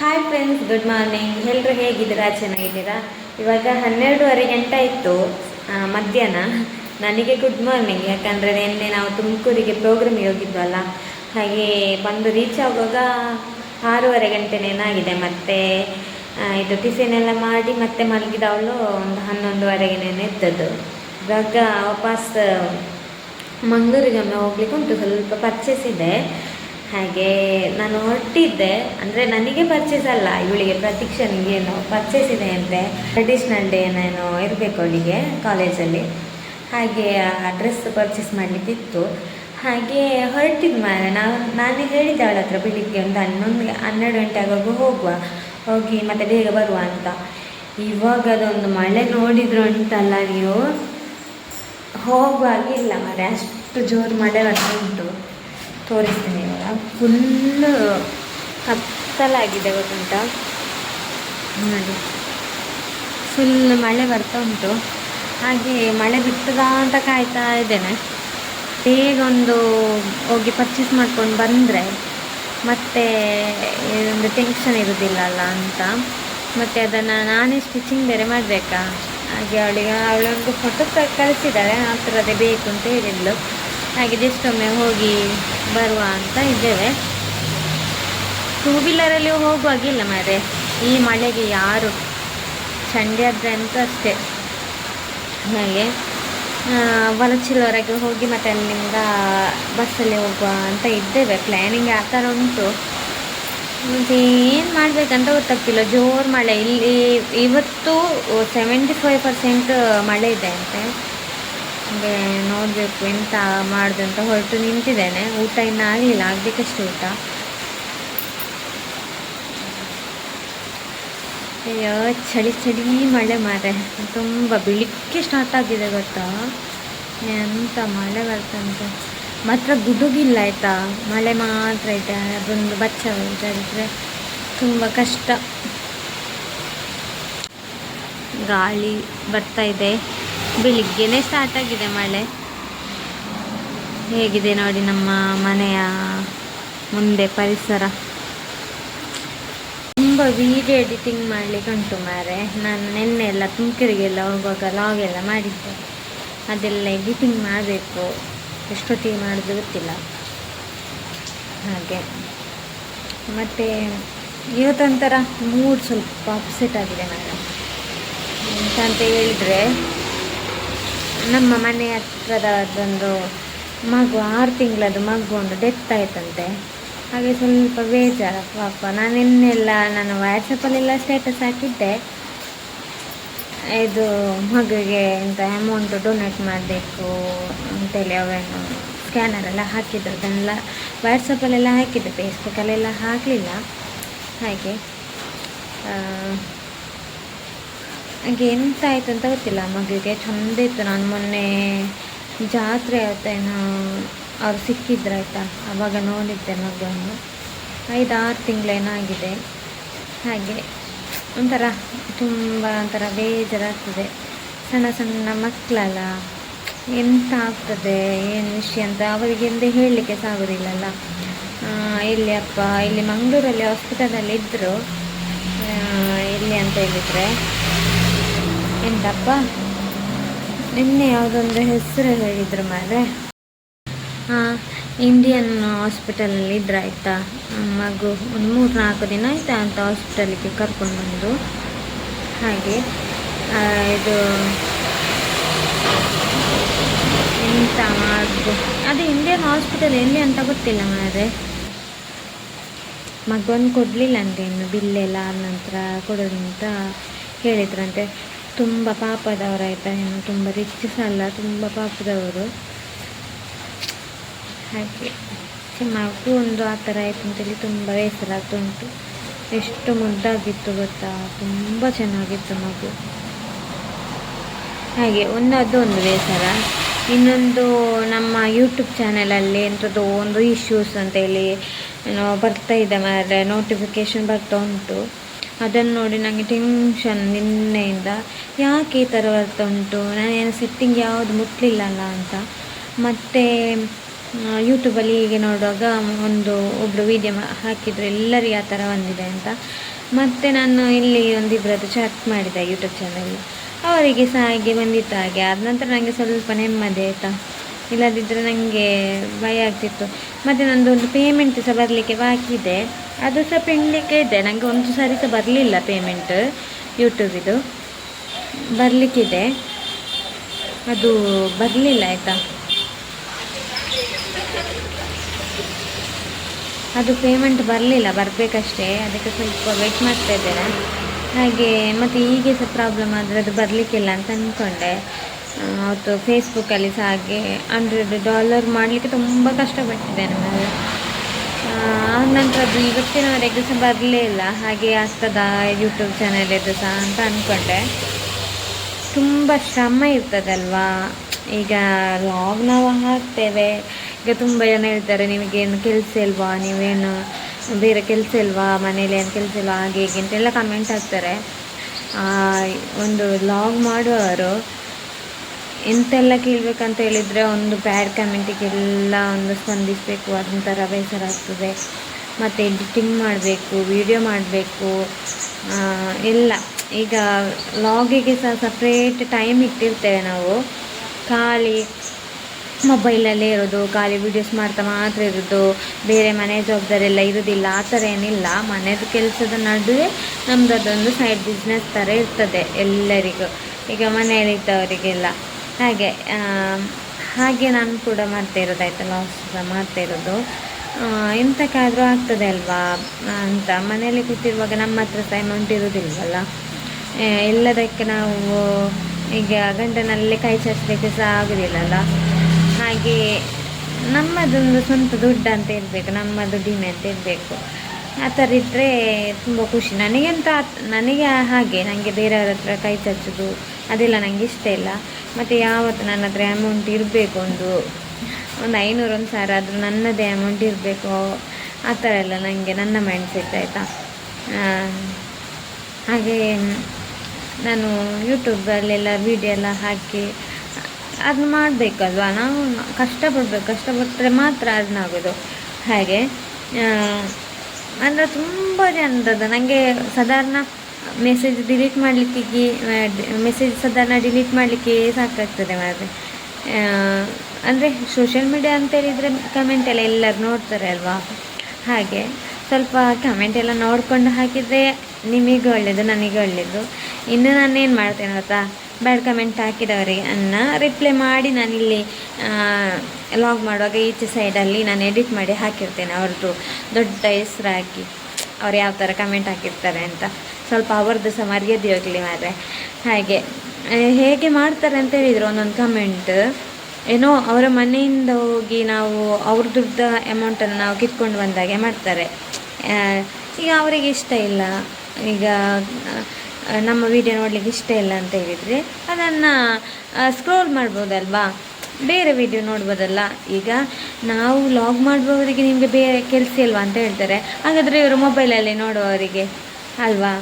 Hi friends good morning ಎಲ್ಲರೂ ಹೇಗಿದ್ದೀರಾ? ಚೆನ್ನಾಗಿದ್ದೀರಾ? ಇವಾಗ ಹನ್ನೆರಡೂವರೆ ಗಂಟೆ ಇತ್ತು ಮಧ್ಯಾಹ್ನ. ನನಗೆ ಗುಡ್ ಮಾರ್ನಿಂಗ್ ಯಾಕಂದರೆ ನಿನ್ನೆ ನಾವು ತುಮಕೂರಿಗೆ ಪ್ರೋಗ್ರಾಮಿಗೆ ಹೋಗಿದ್ವಲ್ಲ, ಹಾಗೆ ಬಂದು ರೀಚ್ ಆಗುವಾಗ ಆರೂವರೆ ಗಂಟೆನೇನಾಗಿದೆ, ಮತ್ತು ಇದು ಟಿಫಿನ್ ಎಲ್ಲ ಮಾಡಿ ಮತ್ತೆ ಮಲಗಿದವಳು ಒಂದು ಹನ್ನೊಂದುವರೆಗೆ ಎದ್ದದ್ದು. ಇವಾಗ ವಾಪಸ್ ಮಂಗಳೂರಿಗೆ ಒಮ್ಮೆ ಹೋಗ್ಲಿಕ್ಕೆ ಉಂಟು, ಸ್ವಲ್ಪ ಪರ್ಚೇಸ್ ಇದೆ. ಹಾಗೆ ನಾನು ಹೊರಟಿದ್ದೆ, ಅಂದರೆ ನನಗೆ ಪರ್ಚೇಸ್ ಅಲ್ಲ, ಇವಳಿಗೆ ಪ್ರತೀಕ್ಷನಿಗೆ ಪರ್ಚೇಸ್ ಇದೆ ಅಂತೆ. ಟ್ರೆಡಿಷ್ನಲ್ ಡೇ ಏನೇನೋ ಇರಬೇಕು ಅವಳಿಗೆ ಕಾಲೇಜಲ್ಲಿ ಹಾಗೆ ಆ ಡ್ರೆಸ್ ಪರ್ಚೇಸ್ ಮಾಡಲಿಕ್ಕಿತ್ತು. ಹಾಗೆ ಹೊರಟಿದ್ದು ಮೇಲೆ ನಾವು, ನಾನೇ ಹೇಳಿದ್ದೆ ಅವಳ ಹತ್ರ ಬೆಳಿಗ್ಗೆ ಒಂದು ಹನ್ನೊಂದು, ಹನ್ನೆರಡು ಗಂಟೆ ಆಗುವಾಗ ಹೋಗುವ, ಹೋಗಿ ಮತ್ತೆ ಬೇಗ ಬರುವ ಅಂತ. ಇವಾಗ ಅದೊಂದು ಮಳೆ ನೋಡಿದ್ರು ಉಂಟಲ್ಲ ನೀವು? ಹೋಗುವಾಗಿಲ್ಲ ಮರೆ ಅಷ್ಟು ಜೋರು ಮಳೆ ಬರ್ತಾ ಉಂಟು ತೋರಿಸ್ತೀನಿ. ಫುಲ್ಲು ಕತ್ತಲಾಗಿದೆ ಗೊತ್ತುಂಟ? ನೋಡಿ. ಫುಲ್ ಮಳೆ ಬರ್ತಾ ಉಂಟು. ಹಾಗೆ ಮಳೆ ಬಿಟ್ಟದಾ ಅಂತ ಕಾಯ್ತಾ ಇದ್ದೇನೆ. ಬೇಗ ಒಂದು ಹೋಗಿ ಪರ್ಚೇಸ್ ಮಾಡ್ಕೊಂಡು ಬಂದರೆ ಮತ್ತೆ ಒಂದು ಟೆನ್ಷನ್ ಇರೋದಿಲ್ಲ ಅಲ್ಲ ಅಂತ. ಮತ್ತು ಅದನ್ನು ನಾನೇ ಸ್ಟಿಚಿಂಗ್ ಬೇರೆ ಮಾಡಬೇಕಾ? ಹಾಗೆ ಅವಳಿಗೆ, ಅವಳೊಂದು ಫೋಟೋ ಕಳಿಸಿದ್ದಾಳೆ ಆ ಥರದೇ ಬೇಕು ಅಂತ ಹೇಳಿದ್ಲು. ಹಾಗೆ ಜಸ್ಟ್ ಒಮ್ಮೆ ಹೋಗಿ ಬರುವ ಅಂತ ಇದ್ದೇವೆ. ಟೂ ವೀಲರಲ್ಲಿ ಹೋಗುವಾಗಿಲ್ಲ ಮಾರೆ ಈ ಮಳೆಗೆ ಯಾರು? ಚಂಡಿ ಆದರೆ ಅಂತ ಅಷ್ಟೇ. ಹಾಗೆ ವಲಚಿಲವರೆಗೆ ಹೋಗಿ ಮತ್ತೆ ಅಲ್ಲಿಂದ ಬಸ್ಸಲ್ಲಿ ಹೋಗುವ ಅಂತ ಇದ್ದೇವೆ. ಪ್ಲ್ಯಾನಿಂಗ್ ಆ ಥರ ಉಂಟು. ಮತ್ತು ಏನು ಮಾಡಬೇಕಂತ ಗೊತ್ತಾಗ್ತಿಲ್ಲ. ಜೋರು ಮಳೆ. ಇಲ್ಲಿ ಇವತ್ತು ಸೆವೆಂಟಿ ಫೈವ್ ಪರ್ಸೆಂಟ್ ಮಳೆ ಇದೆ ಅಂತೆ. ಹಾಗೆ ನೋಡಬೇಕು ಎಂತ ಮಾಡುದು ಅಂತ ಹೊರಟು ನಿಂತಿದ್ದೇನೆ. ಊಟ ಇನ್ನೂ ಆಗಲಿಲ್ಲ ಆಗಬೇಕಷ್ಟು ಊಟ. ಅಯ್ಯೋ, ಚಳಿ ಚಳಿ ಮಳೆ ಮಾರೆ. ತುಂಬ ಬೆಳಿಗ್ಗೆ ಸ್ಟಾರ್ಟ್ ಆಗಿದೆ ಗೊತ್ತಾ? ಎಂತ ಮಳೆ ಬರ್ತಂತೆ. ಮಾತ್ರ ಗುಡುಗಿಲ್ಲ ಆಯಿತಾ? ಮಳೆ ಮಾತ್ರ ಇದೆ ಅದೊಂದು ಬಚ್ಚ ವಿಚಾರಿದ್ರೆ ತುಂಬ ಕಷ್ಟ. ಗಾಳಿ ಬರ್ತಾ ಇದೆ. ಬೆಳಿಗ್ಗೆನೇ ಸ್ಟಾರ್ಟ್ ಆಗಿದೆ ಮಳೆ. ಹೇಗಿದೆ ನೋಡಿ ನಮ್ಮ ಮನೆಯ ಮುಂದೆ ಪರಿಸರ. ತುಂಬ ವೀಡಿಯೋ ಎಡಿಟಿಂಗ್ ಮಾಡಲಿಕ್ಕೆ ಉಂಟು ಮಾರೆ. ನಾನು ನಿನ್ನೆ ಎಲ್ಲ ತುಮಕೂರಿಗೆಲ್ಲ ಹೋಗುವಾಗ ಲಾಗ್ ಎಲ್ಲ ಮಾಡಿದ್ದೆ. ಅದೆಲ್ಲ ಎಡಿಟಿಂಗ್ ಮಾಡಬೇಕು. ಎಷ್ಟೊತ್ತಿಗೆ ಮಾಡೋದು ಗೊತ್ತಿಲ್ಲ. ಹಾಗೆ. ಮತ್ತು ಇವತ್ತೊಂಥರ ಮೂಡ್ ಸ್ವಲ್ಪ ಅಪ್ಸೆಟ್ ಆಗಿದೆ ನಾನು ಅಂತ ಹೇಳಿದರೆ ನಮ್ಮ ಮನೆ ಹತ್ರದದೊಂದು ಮಗು, ಆರು ತಿಂಗಳದ್ದು ಮಗು ಒಂದು ಡೆತ್ ಆಯ್ತಂತೆ. ಹಾಗೆ ಸ್ವಲ್ಪ ಬೇಜಾರು ಪಾಪ ನಾನು ನಿನ್ನೆಲ್ಲ ನಾನು ವಾಟ್ಸಪ್ಪಲ್ಲೆಲ್ಲ ಸ್ಟೇಟಸ್ ಹಾಕಿದ್ದೆ. ಇದು ಮಗುವಿಗೆ ಇಂಥ ಅಮೌಂಟ್ ಡೊನೇಟ್ ಮಾಡಬೇಕು ಅಂತೇಳಿ ಅವೇನು ಸ್ಕ್ಯಾನರ್ ಎಲ್ಲ ಹಾಕಿದ್ರು. ಅದನ್ನೆಲ್ಲ ವಾಟ್ಸಪ್ಪಲ್ಲೆಲ್ಲ ಹಾಕಿದ್ದೆ. ಫೇಸ್ಬುಕ್ಕಲ್ಲೆಲ್ಲ ಹಾಕಲಿಲ್ಲ. ಹಾಗೆ ಹಾಗೆ ಎಂತ ಆಯಿತು ಅಂತ ಗೊತ್ತಿಲ್ಲ. ಮಗುವಿಗೆ ಚಂದ ಇತ್ತು. ನಾನು ಮೊನ್ನೆ ಜಾತ್ರೆ ಆಯ್ತಾ ಅವ್ರು ಸಿಕ್ಕಿದ್ರು ಆಯಿತಾ? ಆವಾಗ ನೋಡಿದ್ದೆ ಮಗುವನ್ನು. ಆರು ತಿಂಗಳೇನೋ ಏನಾಗಿದೆ ಹಾಗೆ ಒಂಥರ ತುಂಬ ಒಂಥರ ಬೇಜಾರಾಗ್ತದೆ. ಸಣ್ಣ ಸಣ್ಣ ಮಕ್ಕಳಲ್ಲ. ಎಂತ ಆಗ್ತದೆ? ಏನು ವಿಷಯ ಅಂತ ಅವರಿಗೆ ಎಂದೇ ಹೇಳಲಿಕ್ಕೆ ಸಾಗೋದಿಲ್ಲಲ್ಲ. ಇಲ್ಲಿ ಅಪ್ಪ, ಇಲ್ಲಿ ಮಂಗಳೂರಲ್ಲಿ ಹಾಸ್ಪಿಟಲಲ್ಲಿ ಇದ್ದರು ಇಲ್ಲಿ ಅಂತ ಹೇಳಿದರೆ. ಎಂತಪ್ಪ ನಿನ್ನೆ ಯಾವುದೊಂದು ಹೆಸರು ಹೇಳಿದ್ರು ಮಾರೆ. ಹಾಂ ಇಂಡಿಯನ್ ಹಾಸ್ಪಿಟಲಲ್ಲಿ ಇದ್ರೆ ಆಯಿತಾ? ಮಗು ಒಂದು ಮೂರು ನಾಲ್ಕು ದಿನ ಆಯಿತಾ ಅಂತ ಹಾಸ್ಪಿಟಲಿಗೆ ಕರ್ಕೊಂಡು ಬಂದು. ಹಾಗೆ ಇದು ಎಂತ ಮಗು ಅದೇ ಇಂಡಿಯನ್ ಹಾಸ್ಪಿಟಲ್ ಎಲ್ಲಿ ಅಂತ ಗೊತ್ತಿಲ್ಲ ಮಾರೆ. ಮಗುವನ್ನು ಕೊಡಲಿಲ್ಲ ಅಂತೆ ಇನ್ನು ಬಿಲ್ಲೆಲ್ಲ ಆದ ನಂತರ ಕೊಡೋದು ಅಂತ ಹೇಳಿದ್ರಂತೆ. ತುಂಬ ಪಾಪದವರಾಯ್ತಾ ಏನು ತುಂಬ ರಿಚ್ ಅಲ್ಲ, ತುಂಬ ಪಾಪದವರು. ಹಾಗೆ. ಮಗು ಒಂದು ಆ ಥರ ಆಯಿತು ಅಂತೇಳಿ ತುಂಬ ಬೇಸರ ಆಗ್ತುಂಟು ಎಷ್ಟು ಮುದ್ದಾಗಿತ್ತು ಗೊತ್ತಾ? ತುಂಬ ಚೆನ್ನಾಗಿತ್ತು ಮಗು. ಹಾಗೆ ಒಂದು ಅದು ಒಂದು ಬೇಸರ. ಇನ್ನೊಂದು ನಮ್ಮ ಯೂಟ್ಯೂಬ್ ಚಾನಲಲ್ಲಿ ಎಂಥದ್ದು ಒಂದು ಇಶ್ಯೂಸ್ ಅಂತೇಳಿ ಬರ್ತಾ ಇದೆ, ಮಾರೆ ನೋಟಿಫಿಕೇಶನ್ ಬರ್ತಾ ಉಂಟು. ಅದನ್ನು ನೋಡಿ ನನಗೆ ಟೆನ್ಷನ್ ನಿನ್ನೆಯಿಂದ. ಯಾಕೆ ಈ ಥರ ಬರ್ತಾ ಉಂಟು ನಾನೇನು ಸೆಟ್ಟಿಂಗ್ ಯಾವುದು ಮುಟ್ಲಿಲ್ಲಲ್ಲ ಅಂತ. ಮತ್ತು ಯೂಟ್ಯೂಬಲ್ಲಿ ಹೀಗೆ ನೋಡುವಾಗ ಒಂದು ಒಬ್ಬರು ವೀಡಿಯೋ ಹಾಕಿದ್ರು. ಎಲ್ಲರಿಗೆ ಆ ಥರ ಬಂದಿದೆ ಅಂತ. ಮತ್ತು ನಾನು ಇಲ್ಲಿ ಒಂದಿಬ್ಬರದ್ದು ಚಾಟ್ ಮಾಡಿದೆ ಯೂಟ್ಯೂಬ್ ಚಾನಲ್ ಅವರಿಗೆ ಸಹ ಹಾಗೆ ಬಂದಿತ್ತು ಹಾಗೆ. ಆದ ನಂತರ ನನಗೆ ಸ್ವಲ್ಪ ನೆಮ್ಮದಿ ಆಯಿತಾ. ಇಲ್ಲದಿದ್ದರೆ ನನಗೆ ಭಯ ಆಗ್ತಿತ್ತು. ಮತ್ತು ನಂದು ಒಂದು ಪೇಮೆಂಟ್ ಸಹ ಬರಲಿಕ್ಕೆ ಬಾಕಿ ಇದೆ ಅದು ಸಹ ಪೆಂಡಿಂಗ್ ಇದೆ. ನನಗೆ ಒಂದು ಸಾರಿ ಸಹ ಬರಲಿಲ್ಲ ಪೇಮೆಂಟ್ ಯೂಟ್ಯೂಬಿದು ಬರಲಿಕ್ಕಿದೆ. ಅದು ಬರಲಿಲ್ಲ, ಆಯಿತಾ? ಅದು ಪೇಮೆಂಟ್ ಬರಲಿಲ್ಲ, ಬರಬೇಕಷ್ಟೇ. ಅದಕ್ಕೆ ಸ್ವಲ್ಪ ವೆಯ್ಟ್ ಮಾಡ್ತಾ ಇದ್ದೇನೆ. ಹಾಗೆ ಮತ್ತು ಹೀಗೆ ಸಹ ಪ್ರಾಬ್ಲಮ್ ಆದರೆ ಅದು ಬರಲಿಕ್ಕಿಲ್ಲ ಅಂತ ಅಂದ್ಕೊಂಡೆ ಅವತ್ತು ಫೇಸ್ಬುಕ್ಕಲ್ಲಿ ಸಹ ಹಾಗೆ ಹಂಡ್ರೆಡ್ ಡಾಲರ್ ಮಾಡಲಿಕ್ಕೆ ತುಂಬ ಕಷ್ಟಪಟ್ಟಿದ್ದೇನೆ ನಾನು. ನಂತರ ಅದು ಇವತ್ತಿನವರೆಗೆ ಸಹ ಬರಲೇ ಇಲ್ಲ. ಹಾಗೆ ಆಗ್ತದಾ ಯೂಟ್ಯೂಬ್ ಚಾನಲಿದ್ದು ಸಹ ಅಂತ ಅಂದ್ಕೊಂಡೆ ತುಂಬ ಶ್ರಮ ಇರ್ತದಲ್ವಾ? ಈಗ ಲಾಗ್ ನಾವು ಹಾಕ್ತೇವೆ. ಈಗ ತುಂಬ ಜನ ಹೇಳ್ತಾರೆ ನಿಮಗೇನು ಕೆಲಸ ಇಲ್ವಾ? ನೀವೇನು ಬೇರೆ ಕೆಲಸ ಇಲ್ವಾ? ಮನೇಲಿ ಏನು ಕೆಲಸ ಇಲ್ವಾ? ಹಾಗೆ ಹೀಗೆ ಅಂತೆಲ್ಲ ಕಮೆಂಟ್ ಹಾಕ್ತಾರೆ. ಒಂದು ಲಾಗ್ ಮಾಡುವವರು ಎಂತೆಲ್ಲ ಕೇಳಬೇಕಂತ ಹೇಳಿದರೆ ಒಂದು ಬ್ಯಾಡ್ ಕಮೆಂಟಿಗೆಲ್ಲ ಒಂದು ಸ್ಪಂದಿಸಬೇಕು. ಅದೊಂಥರ ಬೇಸರ ಆಗ್ತದೆ. ಮತ್ತು ಎಡಿಟಿಂಗ್ ಮಾಡಬೇಕು ವಿಡಿಯೋ ಮಾಡಬೇಕು ಎಲ್ಲ. ಈಗ ಲಾಗಿಗೆ ಸಹ ಸಪ್ರೇಟ್ ಟೈಮ್ ಇಟ್ಟಿರ್ತೇವೆ ನಾವು. ಖಾಲಿ ಮೊಬೈಲಲ್ಲೇ ಇರೋದು, ಖಾಲಿ ವೀಡಿಯೋಸ್ ಮಾಡ್ತಾ ಮಾತ್ರ ಇರೋದು. ಬೇರೆ ಮನೆ ಜವಾಬ್ದಾರಿ ಎಲ್ಲ ಇರೋದಿಲ್ಲ, ಆ ಥರ ಏನಿಲ್ಲ. ಮನೆಯದು ಕೆಲಸದ ನಡುವೆ ನಮ್ದು ಅದೊಂದು ಸೈಡ್ ಬಿಸ್ನೆಸ್ ಥರ ಇರ್ತದೆ ಎಲ್ಲರಿಗೂ. ಈಗ ಮನೆಯಲ್ಲಿದ್ದವರಿಗೆಲ್ಲ. ಹಾಗೆ ಹಾಗೆ ನಾನು ಕೂಡ ಮಾಡ್ತಾ ಇರೋದು, ಆಯಿತಾ? ಮಾಡ್ತಾ ಇರೋದು. ಎಂತಕ್ಕಾದರೂ ಆಗ್ತದೆ ಅಲ್ವಾ? ಅಂತ ಮನೆಯಲ್ಲಿ ಕೂತಿರುವಾಗ ನಮ್ಮ ಹತ್ರ ಸಹ ಅಮೌಂಟ್ ಇರೋದಿಲ್ವಲ್ಲ ಎಲ್ಲದಕ್ಕೆ ನಾವು, ಈಗ ಗಂಟನಲ್ಲೇ ಕೈ ಚಾಚಲಿಕ್ಕೆ ಸಹ ಆಗುದಿಲ್ಲಲ್ಲ? ಹಾಗೆ ನಮ್ಮದೊಂದು ಸ್ವಂತ ದುಡ್ಡು ಅಂತ ಇರಬೇಕು ನಮ್ಮ ದುಡ್ಡಿನ ಅಂತ ಇರಬೇಕು. ಆ ಥರ ಇದ್ದರೆ ತುಂಬ ಖುಷಿ. ನನಗೆಂತ ನನಗೆ ಹಾಗೆ ನನಗೆ ಬೇರೆಯವ್ರ ಹತ್ರ ಕೈ ಚಚ್ಚೋದು ಅದೆಲ್ಲ ನನಗೆ ಇಷ್ಟ ಇಲ್ಲ. ಮತ್ತು ಯಾವತ್ತು ನನ್ನ ಹತ್ರ ಅಮೌಂಟ್ ಇರಬೇಕು ಒಂದು ಒಂದು ಐನೂರು ಒಂದು ಸಾವಿರ ಆದರೂ ನನ್ನದೇ ಅಮೌಂಟ್ ಇರಬೇಕು. ಆ ಥರ ಎಲ್ಲ ನನಗೆ ನನ್ನ ಮೈಂಡ್ ಸೆಟ್ ಆಯಿತಾ ಹಾಗೆ ನಾನು ಯೂಟ್ಯೂಬಲ್ಲೆಲ್ಲ ವೀಡಿಯೋ ಎಲ್ಲ ಹಾಕಿ ಅದನ್ನ ಮಾಡಬೇಕಲ್ವಾ? ನಾವು ಕಷ್ಟಪಡಬೇಕು. ಕಷ್ಟಪಟ್ಟರೆ ಮಾತ್ರ ಅದನ್ನಾಗೋದು ಹಾಗೆ ಅಂದರೆ ತುಂಬ ಜನರದ್ದು ನನಗೆ ಸಾಧಾರಣ ಮೆಸೇಜ್ ಡಿಲೀಟ್ ಮಾಡಲಿಕ್ಕೆ ಮೆಸೇಜ್ ಸಾಧಾರಣ ಡಿಲೀಟ್ ಮಾಡಲಿಕ್ಕೆ ಸಾಕಾಗ್ತದೆ ಮಾರೆ ಅಂದರೆ ಸೋಷಿಯಲ್ ಮೀಡಿಯಾ ಅಂತ ಹೇಳಿದರೆ ಕಮೆಂಟ್ ಎಲ್ಲ ಎಲ್ಲರೂ ನೋಡ್ತಾರೆ ಅಲ್ವಾ? ಹಾಗೆ ಸ್ವಲ್ಪ ಕಮೆಂಟ್ ಎಲ್ಲ ನೋಡಿಕೊಂಡು ಹಾಕಿದರೆ ನಿಮಗೆ ಒಳ್ಳೆಯದು ನನಗೆ ಒಳ್ಳೆಯದು ಇನ್ನು ನಾನು ಏನು ಮಾಡ್ತೇನೆ ಗೊತ್ತಾ? ಬ್ಯಾಡ್ ಕಮೆಂಟ್ ಹಾಕಿದವರಿಗೆ ಅನ್ನ ರಿಪ್ಲೈ ಮಾಡಿ ನಾನಿಲ್ಲಿ ಲಾಗ್ ಮಾಡುವಾಗ ಈಚೆ ಸೈಡಲ್ಲಿ ನಾನು ಎಡಿಟ್ ಮಾಡಿ ಹಾಕಿರ್ತೇನೆ ಅವ್ರದ್ದು ದೊಡ್ಡ ಹೆಸ್ರು ಹಾಕಿ. ಅವ್ರು ಯಾವ ಥರ ಕಮೆಂಟ್ ಹಾಕಿರ್ತಾರೆ ಅಂತ. ಸ್ವಲ್ಪ ಅವ್ರದ್ದು ಸಹ ಮರ್ಯಾದೆ ಹೋಗಲಿ ಮಾರೆ ಹಾಗೆ. ಹೇಗೆ ಮಾಡ್ತಾರೆ ಅಂತ ಹೇಳಿದರು ಒಂದೊಂದು ಕಮೆಂಟ್ ಏನೋ ಅವರ ಮನೆಯಿಂದ ಹೋಗಿ ನಾವು ಅವ್ರ ದುಡ್ಡ ಅಮೌಂಟನ್ನು ನಾವು ಕಿತ್ಕೊಂಡು ಬಂದಾಗೆ ಮಾಡ್ತಾರೆ. ಈಗ ಅವರಿಗೆ ಇಷ್ಟ ಇಲ್ಲ. ಈಗ ನಮ್ಮ ವಿಡಿಯೋ ನೋಡಲಿಕ್ಕೆ ಇಷ್ಟ ಇಲ್ಲ ಅಂತ ಹೇಳಿದರೆ ಅದನ್ನು ಸ್ಕ್ರೋಲ್ ಮಾಡ್ಬೋದಲ್ವಾ? ಬೇರೆ ವಿಡಿಯೋ ನೋಡ್ಬೋದಲ್ಲ. ಈಗ ನಾವು ಲಾಗ್ ಮಾಡುವವರಿಗೆ ನಿಮಗೆ ಬೇರೆ ಕೆಲಸ ಇಲ್ವಾ ಅಂತ ಹೇಳ್ತಾರೆ. ಹಾಗಾದರೆ ಇವರು ಮೊಬೈಲಲ್ಲಿ ನೋಡುವವರಿಗೆ, ಅಲ್ವಾ?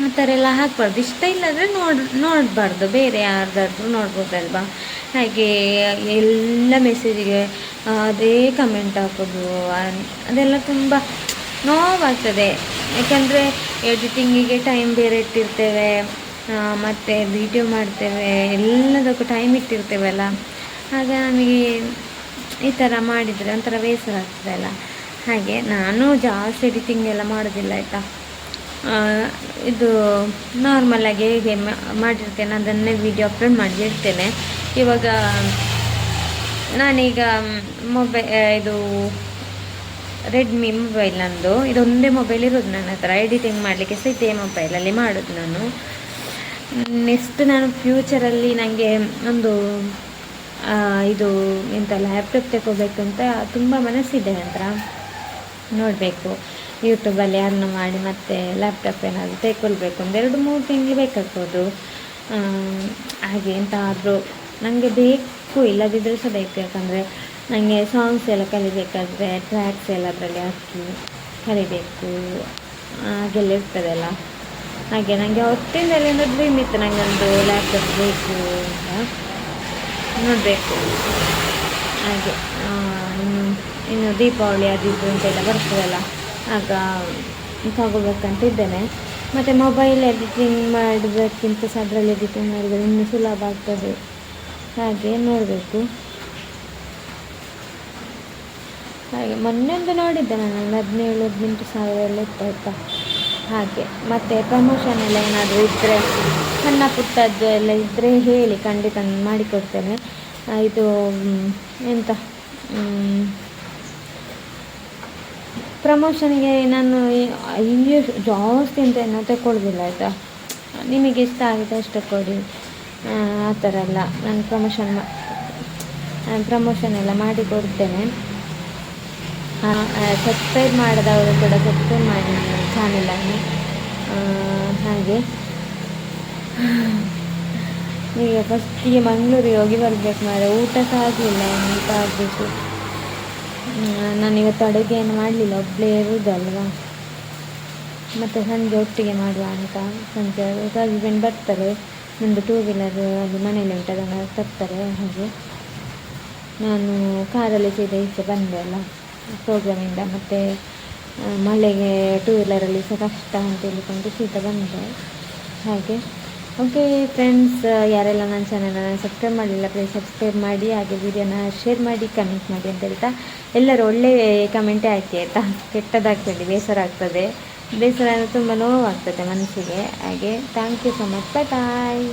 ಆ ಥರ ಎಲ್ಲ ಹಾಕ್ಬಾರ್ದು. ಇಷ್ಟ ಇಲ್ಲದ್ರೆ ನೋಡ್, ನೋಡಬಾರ್ದು. ಬೇರೆ ಯಾರ್ದಾದ್ರೂ ನೋಡ್ಬೋದಲ್ವಾ? ಹಾಗೆ ಎಲ್ಲ ಮೆಸೇಜಿಗೆ ಅದೇ ಕಮೆಂಟ್ ಹಾಕೋದು ಅದೆಲ್ಲ ತುಂಬ ನೋವಾಗ್ತದೆ. ಯಾಕಂದರೆ ಎಡಿಟಿಂಗಿಗೆ ಟೈಮ್ ಬೇರೆ ಇಟ್ಟಿರ್ತೇವೆ ಮತ್ತು ವಿಡಿಯೋ ಮಾಡ್ತೇವೆ, ಎಲ್ಲದಕ್ಕೂ ಟೈಮ್ ಇಟ್ಟಿರ್ತೇವಲ್ಲ. ಆಗ ನಮಗೆ ಈ ಥರ ಮಾಡಿದರೆ ಒಂಥರ ಬೇಸರ ಆಗ್ತದಲ್ಲ. ಹಾಗೆ ನಾನು ಜಾಸ್ತಿ ಎಡಿಟಿಂಗ್ ಎಲ್ಲ ಮಾಡೋದಿಲ್ಲ, ಆಯಿತಾ? ಇದು ನಾರ್ಮಲಾಗಿ ಹೇಗೆ ಮಾಡಿರ್ತೇನೆ. ಅದನ್ನೇ ವಿಡಿಯೋ ಅಪ್ಲೋಡ್ ಮಾಡಿರ್ತೇನೆ ಇವಾಗ, ನಾನೀಗ ಮೊಬೈ ಇದು ರೆಡ್ಮಿ ಮೊಬೈಲ್ ನಂದು. ಇದೊಂದೇ ಮೊಬೈಲ್ ಇರೋದು ನನ್ನ ಹತ್ರ. ಎಡಿಟಿಂಗ್ ಮಾಡಲಿಕ್ಕೆ ಸಹ ಇದೇ ಮೊಬೈಲಲ್ಲಿ ಮಾಡೋದು ನಾನು. ನೆಕ್ಸ್ಟ್ ನಾನು ಫ್ಯೂಚರಲ್ಲಿ ನನಗೆ ಒಂದು ಇದು ಎಂತ ಲ್ಯಾಪ್ಟಾಪ್ ತಗೋಬೇಕಂತ ತುಂಬ ಮನಸ್ಸಿದೆ ನಂತರ. ನೋಡಬೇಕು. ಯೂಟ್ಯೂಬಲ್ಲಿ ಅರ್ನ್ ಮಾಡಿ ಮತ್ತೆ ಲ್ಯಾಪ್ಟಾಪ್ ಏನಾದರೂ ತೆಕ್ಕೊಳ್ಬೇಕು. ಎರಡು ಮೂರು ತಿಂಗಳು ಬೇಕಾಗ್ಬೋದು. ಹಾಗೆ ಎಂತಾದರೂ ನನಗೆ ಬೇಕು ಇಲ್ಲದಿದ್ದರೂ ಸಹ ಬೇಕು. ಯಾಕಂದರೆ ನನಗೆ ಸಾಂಗ್ಸ್ ಎಲ್ಲ ಕಲಿಬೇಕಾದ್ರೆ ಟ್ರ್ಯಾಕ್ಸ್ ಎಲ್ಲ ಅದರಲ್ಲಿ ಹಾಕಿ ಕಲಿಬೇಕು. ಹಾಗೆಲ್ಲ ಇರ್ತದಲ್ಲ. ಹಾಗೆ ನನಗೆ ಹೊತ್ತಿಂದಲೇ ಒಂದು ಡ್ರೀಮ್ ಇತ್ತು. ನನಗೊಂದು ಲ್ಯಾಪ್ಟಾಪ್ ಬೇಕು ಅಂತ. ನೋಡಬೇಕು. ಹಾಗೆ ಇನ್ನು ಇನ್ನು ದೀಪಾವಳಿ ಅದು ಇದು ಅಂತೆಲ್ಲ ಬರ್ತದಲ್ಲ. ಆಗ ತಗೋಬೇಕಂತ ಇದ್ದೇನೆ. ಮತ್ತು ಮೊಬೈಲ್ ಎಡಿಟಿಂಗ್ ಮಾಡಬೇಕಿಂತ ಸಹ ಅದರಲ್ಲಿ ಎಡಿಟಿಂಗ್ ಮಾಡಿದರೆ ಇನ್ನೂ ಸುಲಭ ಆಗ್ತದೆ. ಹಾಗೆ ನೋಡಬೇಕು. ಹಾಗೆ ಮೊನ್ನೆ ಒಂದು ನೋಡಿದ್ದೆ ನಾನು, ಒಂದು ಹದಿನೇಳು, ಹದಿನೆಂಟು ಸಾವಿರ ಎಲ್ಲ ಇತ್ತು ಆಯಿತಾ? ಹಾಗೆ, ಮತ್ತು ಪ್ರಮೋಷನ್ ಎಲ್ಲ ಏನಾದರೂ ಇದ್ದರೆ ಸಣ್ಣ ಪುಟ್ಟದ್ದು ಎಲ್ಲ ಇದ್ದರೆ ಹೇಳಿ ಖಂಡಿತ ಮಾಡಿಕೊಡ್ತೇನೆ. ಇದು ಎಂತ ಪ್ರಮೋಷನ್ಗೆ ನಾನು ಇಂಗ್ಲೀಷ್ ಜಾಸ್ತಿ ಅಂತ ಏನೋ ತಗೊಳ್ಳೋದಿಲ್ಲ ಆಯಿತಾ? ನಿಮಗೆ ಇಷ್ಟ ಆಗಿದೆ ಅಷ್ಟೇ ಕೊಡಿ. ಆ, ಥರ ಎಲ್ಲ ನಾನು ಪ್ರಮೋಷನ್ ಪ್ರಮೋಷನ್ ಎಲ್ಲ ಮಾಡಿ ಕೊಡ್ತೇನೆ. ಸಬ್ಸ್ಕ್ರೈಬ್ ಮಾಡಿದವರು ಕೂಡ ಸಬ್ಸ್ಕ್ರೈಬ್ ಮಾಡಿ ನನ್ನ ಚಾನಲನ್ನು ಹಾಗೆ. ಈಗ ಫಸ್ಟಿಗೆ ಮಂಗಳೂರಿಗೆ ಹೋಗಿ ಬರಬೇಕು ಮಾರೆ ಊಟ ಸಹ ಆಗಲಿಲ್ಲ ಎಂತ ಆಗಬೇಕು. ನಾನೀವತ್ತು ಅಡುಗೆ ಏನು ಮಾಡಲಿಲ್ಲ ಒಬ್ಬಳೇ ಇರುವುದಲ್ವಾ ಮತ್ತು ಸಂಜೆ ಒಟ್ಟಿಗೆ ಮಾಡುವ ಅಂತ, ಸಂಜೆ ಹಸ್ಬೆಂಡ್ ಬರ್ತಾರೆ. ನಂದು ಟೂ ವೀಲರ್ ಅದು ಮನೇಲಿ ಉಂಟು ಅದನ್ನು ತರ್ತಾರೆ, ಹಾಗೆ. ನಾನು ಕಾರಲ್ಲಿ ಸೀದಾ ಈಚೆ ಬಂದೆ ಅಲ್ಲ ಪ್ರೋಗ್ರಾಮಿಂದ ಮತ್ತು ಮಳೆಗೆ ಟೂ ವೀಲರಲ್ಲಿ ಸಹ ಕಷ್ಟ ಅಂತ ಹೇಳಿಕೊಂಡು ಸೀದಾ ಬಂದೆ, ಹಾಗೆ. ಓಕೆ ಫ್ರೆಂಡ್ಸ್ ಯಾರೆಲ್ಲ ನನ್ನ ಚಾನಲನ್ನು ಸಬ್ಸ್ಕ್ರೈಬ್ ಮಾಡಲಿಲ್ಲ ಪ್ಲೀಸ್ ಸಬ್ಸ್ಕ್ರೈಬ್ ಮಾಡಿ, ಹಾಗೆ ವಿಡಿಯೋನ ಶೇರ್ ಮಾಡಿ ಕಮೆಂಟ್ ಮಾಡಿ ಅಂತ ಹೇಳ್ತಾ, ಎಲ್ಲರೂ ಒಳ್ಳೆ ಕಮೆಂಟೇ ಹಾಕಿ ಆಯಿತಾ? ಕೆಟ್ಟದಾಗ್ತದೆ ಬೇಸರ ಆಗ್ತದೆ ಬೇಸರ ಅಂದರೆ ತುಂಬ ನೋವಾಗ್ತದೆ ಮನಸ್ಸಿಗೆ. ಹಾಗೆ thank you so much bye